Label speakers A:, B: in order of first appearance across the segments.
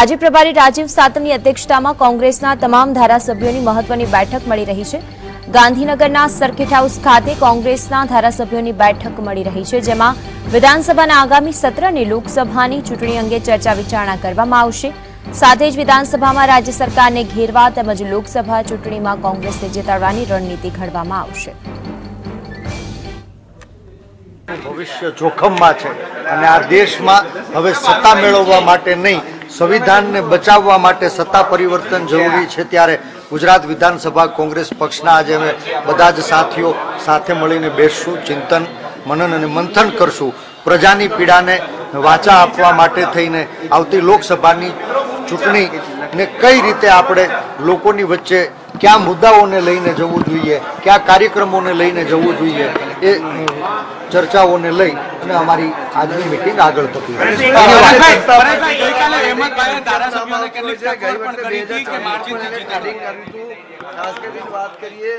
A: આજે પ્રભારી રાજીવ સાતમની અધ્યક્ષતામાં કોંગ્રેસના તમામ ધારાસભ્યોની મહત્વની બેઠક મળી રહી છે. ગાંધીનગરના સર્કિટ હાઉસ ખાતે કોંગ્રેસના ધારાસભ્યોની બેઠક મળી રહી છે, જેમાં વિધાનસભાના આગામી સત્ર અને લોકસભાની ચૂંટણી અંગે ચર્ચા વિચારણા કરવામાં આવશે. સાથે જ વિધાનસભામાં રાજ્ય સરકારને ઘેરવા તેમજ લોકસભા ચૂંટણીમાં કોંગ્રેસને જીતાડવાની રણનીતિ ઘડવામાં આવશે.
B: ભવિષ્ય જોખમમાં છે અને આ દેશમાં હવે સત્તા મેળવવા માટે નહીં સંવિધાનને બચાવવા માટે સત્તા પરિવર્તન જરૂરી છે ત્યારે ગુજરાત વિધાનસભા કોંગ્રેસ પક્ષના આજે અમે બધા જ સાથીઓ સાથે મળીને બેસશું, ચિંતન, મનન અને મંથન કરશું. પ્રજાની પીડાને વાચા આપવા માટે થઈને આવતી લોકસભાની ચૂંટણીને કઈ રીતે આપણે લોકોની વચ્ચે કયા મુદ્દાઓને લઈને જવું જોઈએ, કયા કાર્યક્રમોને લઈને જવું જોઈએ, એ ચર્ચાઓને લઈ અને અમારી આજની મિટિંગ આગળ થતી
C: પરેશભાઈ, ગઈકાલે રહેમતભાઈએ ધારાસભ્યોને કેટલીક ટકોર પણ કરી હતી કે માર્જિનથી જીતાડો.
D: ખાસ કરીને વાત કરીએ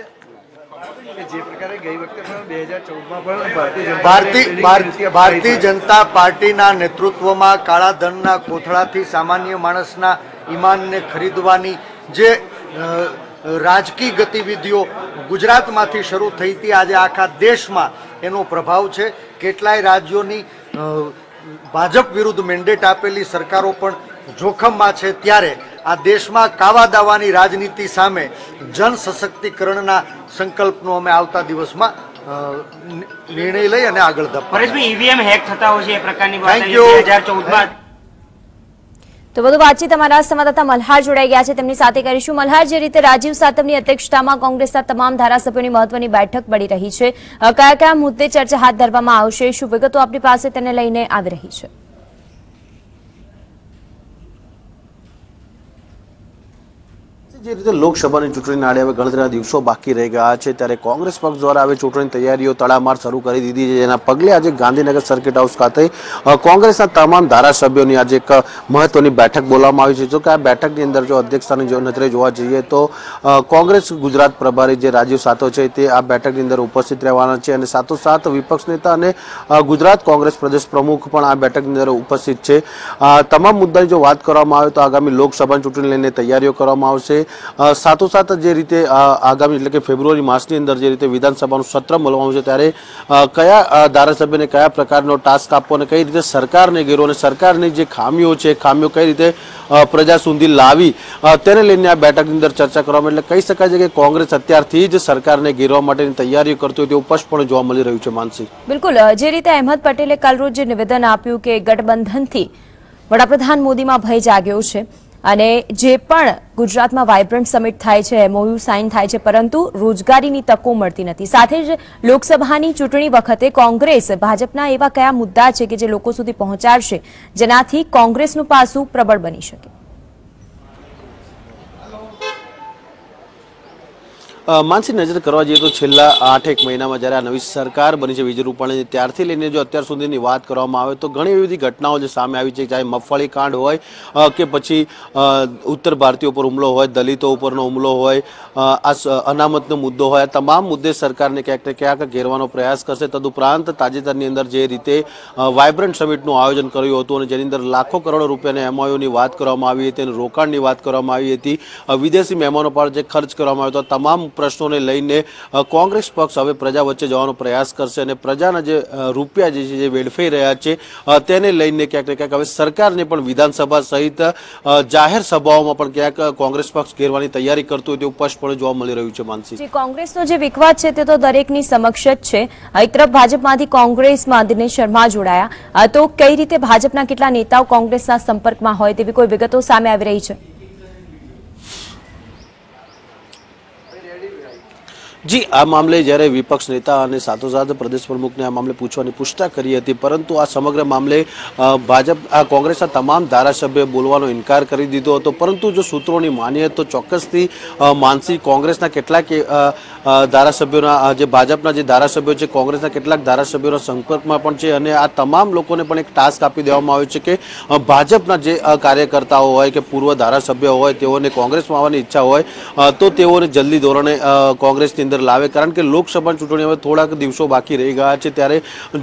D: કે જે પ્રકારે ગઈ વખતે પણ બે હજાર ચૌદમાં પણ ભારતીય જનતા
B: ભારતીય ભાર- ભારતીય જનતા પાર્ટીના નેતૃત્વમાં કાળા ધનના કોથળાથી સામાન્ય માણસના ઈમાનને ખરીદવાની જે રાજકીય ગતિવિધિઓ ગુજરાતમાંથી શરૂ થઈ હતી. આજે આખા દેશમાં એનો પ્રભાવ છે. કેટલાય રાજ્યોની ભાજપ વિરુદ્ધ મેન્ડેટ આપેલી સરકારો પણ જોખમમાં છે. ત્યારે આ દેશમાં કાવા દાવાની રાજનીતિ સામે જન સશક્તિકરણના સંકલ્પનો અમે આવતા દિવસમાં નિર્ણય લઈ અને આગળ ધપ
C: પરેશભાઈ ઈવીએમ હેક થતા હોય છે એ પ્રકારની વાત
B: Thank you.
A: તો વધુ વાતચીત અમારા સંવાદદાતા મલ્હાર જોડાઈ ગયા છે. તેમની સાથે કરીશું મલ્હાર, જે રીતે રાજીવ સાતમની અધ્યક્ષતામાં કોંગ્રેસના તમામ ધારાસભ્યોની મહત્વની બેઠક મળી રહી છે. કયા કયા મુદ્દે ચર્ચા હાથ ધરવામાં આવશે, શું વિગતો આપણી પાસે તેને લઈને આવી રહી છે?
E: જે રીતે લોકસભાની ચૂંટણીના આડે હવે ગણતરીના દિવસો બાકી રહી ગયા છે, ત્યારે કોંગ્રેસ પક્ષ દ્વારા હવે ચૂંટણી તૈયારીઓ તડામાર શરૂ કરી દીધી છે. જેના પગલે આજે ગાંધીનગર સર્કિટ હાઉસ ખાતે કોંગ્રેસના તમામ ધારાસભ્યોની આજે એક મહત્વની બેઠક બોલાવવામાં આવી છે. જો કે આ બેઠકની અંદર જો અધ્યક્ષતાની જો નજરે જોવા જઈએ તો કોંગ્રેસ ગુજરાત પ્રભારી જે રાજીવ સાતો છે તે આ બેઠકની અંદર ઉપસ્થિત રહેવાના છે અને સાથોસાથ વિપક્ષ નેતા અને ગુજરાત કોંગ્રેસ પ્રદેશ પ્રમુખ પણ આ બેઠકની અંદર ઉપસ્થિત છે. તમામ મુદ્દાની જો વાત કરવામાં આવે તો આગામી લોકસભાની ચૂંટણી લઈને તૈયારીઓ કરવામાં આવશે. સાથોસાથ જે રીતે આગામી એટલે કે ફેબ્રુઆરી માસની અંદર જે રીતે વિધાનસભાનું સત્ર મળવાનું છે ત્યારે કયા ધારાસભ્યને કયા પ્રકારનો ટાસ્ક આપવો અને કઈ રીતે સરકારને ઘેરો અને સરકારની જે ખામીઓ છે, ખામીઓ કઈ રીતે પ્રજા સુધી લાવી તેને લઈને આ બેઠકની અંદર ચર્ચા કરવામાં એટલે કહી શકાય છે કે કોંગ્રેસ અત્યારથી જ સરકારને ઘેરવા માટેની તૈયારીઓ કરતી હોય તેવું સ્પષ્ટપણે જોવા મળી રહ્યું છે માનસી
A: બિલકુલ. જે રીતે અહેમદ પટેલે કાલ નિવેદન આપ્યું કે ગઠબંધનથી વડાપ્રધાન મોદીમાં ભય જાગ્યો છે અને જે પણ ગુજરાતમાં વાઇબ્રન્ટ સમિટ થાય છે, એમઓયુ સાઇન થાય છે, પરંતુ રોજગારીની તકો મળતી નથી. સાથે જ લોકસભાની ચૂંટણી વખતે કોંગ્રેસ ભાજપના એવા કયા મુદ્દા છે કે જે લોકો સુધી પહોંચાડશે, જેનાથી કોંગ્રેસનું પાસું પ્રબળ બની શકે?
E: માનસી નજર કરવા જઈએ તો છેલ્લા આઠ એક મહિનામાં જ્યારે આ નવી સરકાર બની છે વિજય રૂપાણીની, ત્યારથી લઈને જો અત્યાર સુધીની વાત કરવામાં આવે તો ઘણી એવી બધી ઘટનાઓ જે સામે આવી છે, ચાહે મગફળી કાંડ હોય કે પછી ઉત્તર ભારતીયો ઉપર હુમલો હોય, દલિતો ઉપરનો હુમલો હોય આ અનામતનો મુદ્દો હોય, આ તમામ મુદ્દે સરકારને ક્યાંક ને ક્યાંક ઘેરવાનો પ્રયાસ કરશે. તદુપરાંત તાજેતરની અંદર જે રીતે વાઇબ્રન્ટ સમિટનું આયોજન કર્યું હતું અને જેની અંદર લાખો કરોડ રૂપિયાની એમઓયુની વાત કરવામાં આવી હતી અને રોકાણની વાત કરવામાં આવી હતી. વિદેશી મહેમાનો પર જે ખર્ચ કરવામાં આવ્યો હતો, આ તમામ પ્રશ્નોને લઈને કોંગ્રેસ પક્ષ હવે પ્રજા વચ્ચે જવાનો પ્રયાસ કરશે અને પ્રજાના જે રૂપિયા જે છે, જે વેડફાઈ રહ્યા છે તેને લઈને ક્યાંક ને ક્યાંક હવે સરકારને પણ વિધાનસભા સહિત જાહેર સભાઓમાં પણ ક્યાંક કોંગ્રેસ પક્ષ ઘેરવાની તૈયારી કરતું હોય તેવું સ્પષ્ટપણે જોવા મળી રહ્યું છે, માનસી.
A: કોંગ્રેસનો જે વિખવાદ છે તે તો દરેકની સમક્ષ જ છે. એક તરફ ભાજપમાંથી કોંગ્રેસમાં દિનેશ શર્મા જોડાયા. તો કઈ રીતે ભાજપના કેટલા નેતાઓ કોંગ્રેસના સંપર્કમાં હોય તેવી કોઈ વિગતો સામે આવી રહી છે?
E: જી, આ મામલે જ્યારે વિપક્ષ નેતા અને સાથોસાથ પ્રદેશ પ્રમુખને આ મામલે પૂછવાની પુષ્ટા કરી હતી, પરંતુ આ સમગ્ર મામલે ભાજપ, આ કોંગ્રેસના તમામ ધારાસભ્યોએ બોલવાનો ઇનકાર કરી દીધો હતો. પરંતુ જો સૂત્રોની માનીએ તો ચોક્કસથી માનસી કોંગ્રેસના કેટલાક ધારાસભ્યોના જે ભાજપના જે ધારાસભ્યો છે, કોંગ્રેસના કેટલાક ધારાસભ્યોના સંપર્કમાં પણ છે અને આ તમામ લોકોને પણ એક ટાસ્ક આપી દેવામાં આવ્યો છે કે ભાજપના જે કાર્યકર્તાઓ હોય કે પૂર્વ ધારાસભ્યો હોય, તેઓને કોંગ્રેસમાં આવવાની ઈચ્છા હોય તો તેઓને જલ્દી ધોરણે કોંગ્રેસની અંદર લાવે. કારણ કે લોકસભાની ચૂંટણી હવે થોડાક દિવસો બાકી રહી ગયા છે. ત્યારે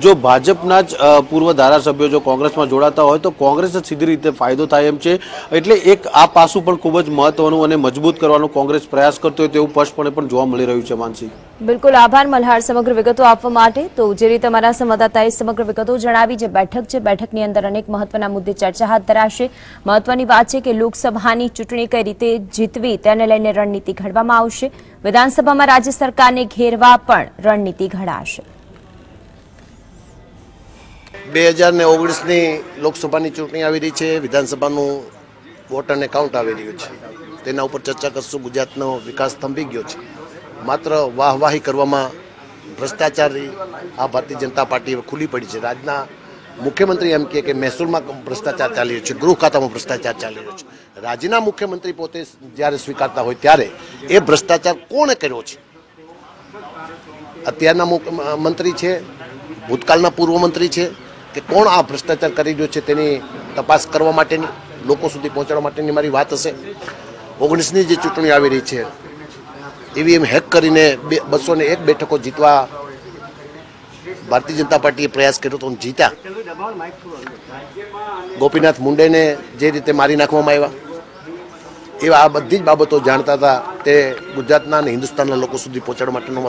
E: જો ભાજપના જ પૂર્વ ધારાસભ્યો જો કોંગ્રેસમાં જોડાતા હોય તો કોંગ્રેસને સીધી રીતે ફાયદો થાય એમ છે. એટલે એક આ પાસું પણ ખૂબ જ મહત્વનું અને મજબૂત કરવાનો કોંગ્રેસ પ્રયાસ કરતો હોય તેવું સ્પષ્ટપણે પણ જોવા મળી રહ્યું છે માનસી
A: બિલકુલ આભાર, મલ્હાર સમગ્ર વિગતો આપવા માટે. તો જે રીતે અમારા સંવાદદાતાએ સમગ્ર વિગતો જણાવી જે બેઠક છે. બેઠકની અંદર અનેક મહત્વના મુદ્દે ચર્ચા હાથ ધરાશે. મહત્વની વાત છે કે લોકસભાની ચૂંટણી કઈ રીતે જીતવી તેને લઈને રણનીતિ ઘડવામાં આવશે. વિધાનસભામાં રાજ્ય સરકારને ઘેરવા પણ રણનીતિ ઘડાશે.
F: બે હજાર ને ઓગણીસની લોકસભાની ચૂંટણી આવી રહી છે. વિધાનસભાનું વોટ અને કાઉન્ટ આવી રહ્યું છે. તેના ઉપર ચર્ચા કરશું. ગુજરાતનો વિકાસ થંભી ગયો છે. માત્ર વાહવાહી કરવામાં ભ્રષ્ટાચારી આ ભારતીય જનતા પાર્ટી ખુલ્લી પડી છે. રાજના મુખ્યમંત્રી એમ કે મહેસૂલમાં ભ્રષ્ટાચાર ચાલી રહ્યો છે. ગૃહ ખાતામાં ભ્રષ્ટાચાર ચાલી રહ્યો છે. રાજ્યના મુખ્યમંત્રી પોતે જ્યારે સ્વીકારતા હોય ત્યારે એ ભ્રષ્ટાચાર કોણે કર્યો છે? અત્યારના મંત્રી છે, ભૂતકાળના પૂર્વ મંત્રી છે, કે કોણ આ ભ્રષ્ટાચાર કરી રહ્યો છે તેની તપાસ કરવા માટેની, લોકો સુધી પહોંચાડવા માટેની મારી વાત હશે? ઓગણીસની જે ચૂંટણી આવી રહી છે ઈવીએમ હેક કરીને બસો ને એક બેઠકો જીતવા ભારતીય જનતા પાર્ટીએ પ્રયાસ કર્યો તો જીતા ગોપીનાથ મુંડેને જે રીતે મારી નાખવામાં આવ્યા, એવા આ બધી જ બાબતો જાણતા હતા તે ગુજરાતના અને હિન્દુસ્તાનના લોકો સુધી પહોંચાડવા માટેનો